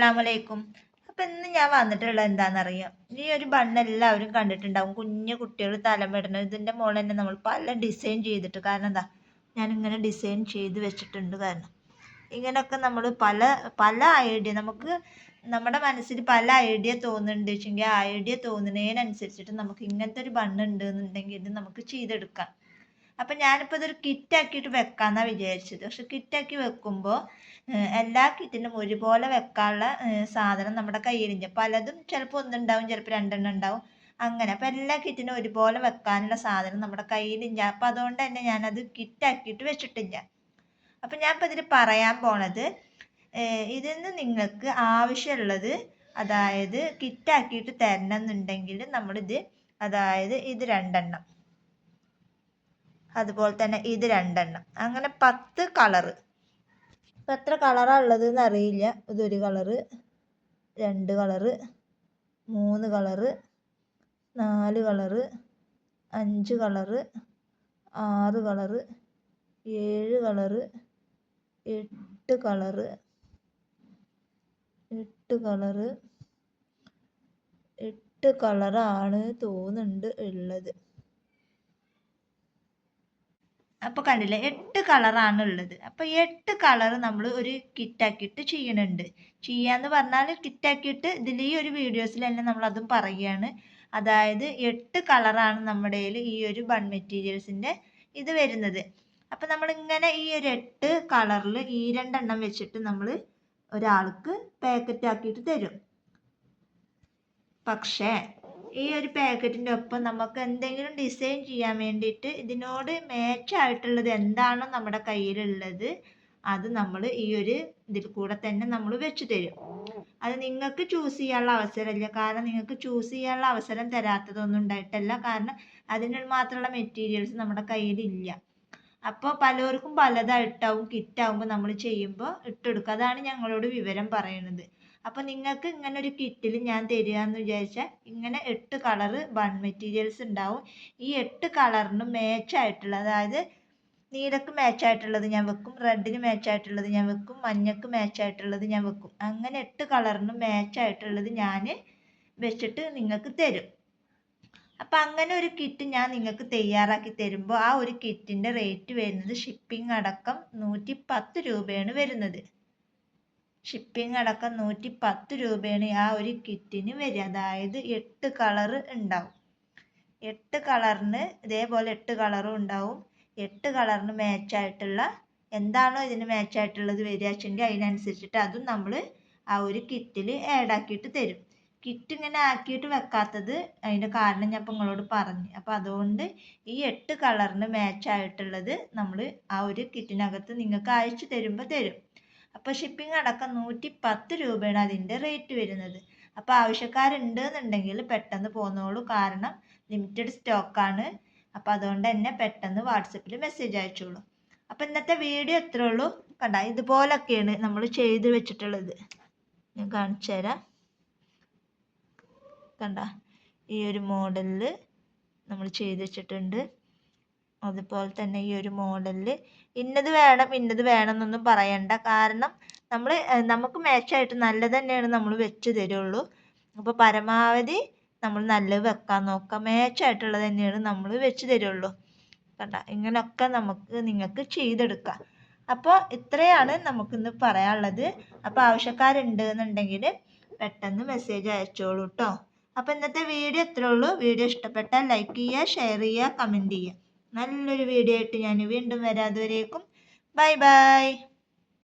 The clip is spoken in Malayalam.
അസ്സാമലൈക്കും അപ്പം ഇന്ന് ഞാൻ വന്നിട്ടുള്ളത് എന്താണെന്നറിയാം ഈ ഒരു ബണ്ണ് എല്ലാവരും കണ്ടിട്ടുണ്ടാവും. കുഞ്ഞു കുട്ടികൾ തലമിടണം. ഇതിന്റെ മുകളിൽ തന്നെ നമ്മൾ പല ഡിസൈൻ ചെയ്തിട്ട് കാരണം എന്താ? ഇങ്ങനെ ഡിസൈൻ ചെയ്ത് വെച്ചിട്ടുണ്ട് കാരണം. ഇങ്ങനെയൊക്കെ നമ്മൾ പല പല ഐഡിയ നമുക്ക് നമ്മുടെ മനസ്സിൽ പല ഐഡിയ തോന്നുന്നുണ്ട്. വെച്ചെങ്കിൽ ഐഡിയ തോന്നുന്നതിനനുസരിച്ചിട്ട് നമുക്ക് ഇങ്ങനത്തെ ഒരു ബണ്ണ് ഉണ്ട് എന്നുണ്ടെങ്കിൽ ഇത് നമുക്ക് ചെയ്തെടുക്കാം. അപ്പം ഞാനിപ്പോൾ ഇതൊരു കിറ്റാക്കിയിട്ട് വെക്കാമെന്നാണ് വിചാരിച്ചത്. പക്ഷെ കിറ്റാക്കി വെക്കുമ്പോൾ എല്ലാ കിറ്റിനും ഒരുപോലെ വെക്കാനുള്ള സാധനം നമ്മുടെ കയ്യിലില്ല പലതും ചിലപ്പോൾ ഒന്നുണ്ടാവും ചിലപ്പോൾ രണ്ടെണ്ണം ഉണ്ടാവും. അങ്ങനെ. അപ്പം എല്ലാ കിറ്റിനും ഒരുപോലെ വെക്കാനുള്ള സാധനം നമ്മുടെ കയ്യിലില്ല. അപ്പം അതുകൊണ്ട് തന്നെ ഞാനത് കിറ്റാക്കിയിട്ട് വെച്ചിട്ടില്ല. അപ്പം ഞാൻ ഇപ്പം ഇതിൽ പറയാൻ പോണത് ഇതിൽ നിന്ന് നിങ്ങൾക്ക് ആവശ്യമുള്ളത് അതായത് കിറ്റാക്കിയിട്ട് തരണം എന്നുണ്ടെങ്കിൽ നമ്മളിത് അതായത് ഇത് രണ്ടെണ്ണം. അതുപോലെ തന്നെ ഇത് രണ്ടെണ്ണം. അങ്ങനെ പത്ത് കളറ് ഇപ്പം എത്ര കളറാണ് ഉള്ളതെന്ന് അറിയില്ല. ഇതൊരു കളറ് രണ്ട് കളറ് മൂന്ന് കളറ് നാല് കളറ് അഞ്ച് കളറ് ആറ് കളറ് ഏഴ് കളറ് എട്ട് കളറ് എട്ട് കളറ് എട്ട് കളറാണ് തോന്നുന്നുണ്ട് ഉള്ളത്. അപ്പോൾ കണ്ടില്ലേ എട്ട് കളറാണ് ഉള്ളത്. അപ്പോൾ എട്ട് കളർ നമ്മൾ ഒരു കിറ്റാക്കിയിട്ട് ചെയ്യണുണ്ട്. ചെയ്യാന്ന് പറഞ്ഞാൽ കിറ്റാക്കിയിട്ട് ഇതിൽ ഈ ഒരു വീഡിയോസിൽ തന്നെ നമ്മൾ അതും പറയുകയാണ്. അതായത് എട്ട് കളറാണ് നമ്മുടെ ഈ ഒരു ബൺ മെറ്റീരിയൽസിന്റെ ഇത് വരുന്നത്. അപ്പോൾ നമ്മൾ ഇങ്ങനെ ഈ ഒരു എട്ട് കളറിൽ ഈ രണ്ടെണ്ണം വെച്ചിട്ട് നമ്മൾ ഒരാൾക്ക് പാക്കറ്റ് ആക്കിയിട്ട് തരും. പക്ഷേ ഈ ഒരു പാക്കറ്റിന്റെ ഒപ്പം നമുക്ക് എന്തെങ്കിലും ഡിസൈൻ ചെയ്യാൻ വേണ്ടിയിട്ട് ഇതിനോട് മാച്ച് ആയിട്ടുള്ളത് എന്താണോ നമ്മുടെ കയ്യിലുള്ളത് അത് നമ്മൾ ഈ ഒരു ഇതിൽ കൂടെ തന്നെ നമ്മൾ വെച്ച് തരും. അത് നിങ്ങൾക്ക് ചൂസ് ചെയ്യാനുള്ള അവസരമില്ല. കാരണം നിങ്ങൾക്ക് ചൂസ് ചെയ്യാനുള്ള അവസരം തരാത്തതൊന്നും ഉണ്ടായിട്ടല്ല. കാരണം അതിന് മാത്രമുള്ള മെറ്റീരിയൽസ് നമ്മുടെ കയ്യിലില്ല. അപ്പോൾ പലർക്കും പലതായിട്ടാവും കിറ്റാവുമ്പോൾ നമ്മൾ ചെയ്യുമ്പോൾ ഇട്ടെടുക്കുക അതാണ് ഞങ്ങളോട് വിവരം പറയുന്നത്. അപ്പോൾ നിങ്ങൾക്ക് ഇങ്ങനെ ഒരു കിറ്റിൽ ഞാൻ തരികയെന്ന് വിചാരിച്ചാൽ ഇങ്ങനെ എട്ട് കളറ് ബൺ മെറ്റീരിയൽസ് ഉണ്ടാവും. ഈ എട്ട് കളറിന് മാച്ച് ആയിട്ടുള്ള അതായത് നീലക്ക് മാച്ച് ആയിട്ടുള്ളത് ഞാൻ വെക്കും റെഡിന് മാച്ച് ആയിട്ടുള്ളത് ഞാൻ വെക്കും മഞ്ഞക്ക് മാച്ച് ആയിട്ടുള്ളത് ഞാൻ വെക്കും. അങ്ങനെ എട്ട് കളറിന് മാച്ച് ആയിട്ടുള്ളത് ഞാൻ വെച്ചിട്ട് നിങ്ങൾക്ക് തരും. അപ്പം അങ്ങനെ ഒരു കിറ്റ് ഞാൻ നിങ്ങൾക്ക് തയ്യാറാക്കി തരുമ്പോൾ ആ ഒരു കിറ്റിന്റെ റേറ്റ് വരുന്നത് ഷിപ്പിംഗ് അടക്കം നൂറ്റി പത്ത് രൂപയാണ് വരുന്നത്. ഷിപ്പിംഗ് അടക്കം നൂറ്റി പത്ത് രൂപയാണ് ആ ഒരു കിറ്റിന് വരിക. അതായത് എട്ട് കളർ ഉണ്ടാവും. എട്ട് കളറിന് ഇതേപോലെ എട്ട് കളറും ഉണ്ടാവും. എട്ട് കളറിന് മാച്ചായിട്ടുള്ള എന്താണോ ഇതിന് മാച്ചായിട്ടുള്ളത് വരിക വെച്ചെങ്കിൽ അതിനനുസരിച്ചിട്ട് അതും നമ്മൾ ആ ഒരു കിറ്റിൽ ആഡ് ആക്കിയിട്ട് തരും. കിറ്റ് ഇങ്ങനെ ആക്കിയിട്ട് വെക്കാത്തത് അതിന്റെ കാരണം ഞാൻ ഇപ്പം നിങ്ങളോട് പറഞ്ഞു. അപ്പോൾ അതുകൊണ്ട് ഈ എട്ട് കളറിന് മാച്ചായിട്ടുള്ളത് നമ്മൾ ആ ഒരു കിറ്റിനകത്ത് നിങ്ങൾക്ക് അയച്ചു തരുമ്പോൾ തരും. അപ്പോൾ ഷിപ്പിംഗ് അടക്കം നൂറ്റി പത്ത് രൂപയാണ് അതിന്റെ റേറ്റ് വരുന്നത്. അപ്പോൾ ആവശ്യക്കാരുണ്ട് എന്നുണ്ടെങ്കിൽ പെട്ടെന്ന് പോന്നോളൂ. കാരണം ലിമിറ്റഡ് സ്റ്റോക്കാണ് അപ്പോൾ അതുകൊണ്ട് തന്നെ പെട്ടെന്ന് വാട്സപ്പിൽ മെസ്സേജ് അയച്ചോളൂ. അപ്പോൾ ഇന്നത്തെ വീഡിയോ ഇത്രേ ഉള്ളൂ. കണ്ട ഇതുപോലൊക്കെയാണ് നമ്മൾ ചെയ്ത് വെച്ചിട്ടുള്ളത്. ഞാൻ കാണിച്ചു തരാം. കണ്ട ഈ ഒരു മോഡലിൽ നമ്മൾ ചെയ്ത് വെച്ചിട്ടുണ്ട്. അതുപോലെ തന്നെ ഈ ഒരു മോഡലിൽ ഇന്നത് വേണം ഇന്നത് വേണം എന്നൊന്നും പറയണ്ട. കാരണം നമ്മൾ നമുക്ക് മാച്ചായിട്ട് നല്ലത് തന്നെയാണ് നമ്മൾ വെച്ച് തരുള്ളൂ. അപ്പോൾ പരമാവധി നമ്മൾ നല്ലത് വെക്കാൻ നോക്കുക. മാച്ചായിട്ടുള്ളത് തന്നെയാണ് നമ്മൾ വെച്ച് തരുള്ളൂ. കണ്ട? ഇങ്ങനെയൊക്കെ നമുക്ക് നിങ്ങൾക്ക് ചെയ്തെടുക്കാം. അപ്പോൾ ഇത്രയാണ് നമുക്കിന്ന് പറയാനുള്ളത്. അപ്പോൾ ആവശ്യക്കാരുണ്ട് എന്നുണ്ടെങ്കിൽ പെട്ടെന്ന് മെസ്സേജ് അയച്ചോളൂ കേട്ടോ അപ്പോൾ ഇന്നത്തെ വീഡിയോ ഇത്രേ ഉള്ളൂ. വീഡിയോ ഇഷ്ടപ്പെട്ടാൽ ലൈക്ക് ചെയ്യുക ഷെയർ ചെയ്യുക കമന്റ് ചെയ്യുക. നല്ലൊരു വീഡിയോ ആയിട്ട് ഞാൻ വീണ്ടും വരാം. അതുവരേക്കും. Bye bye.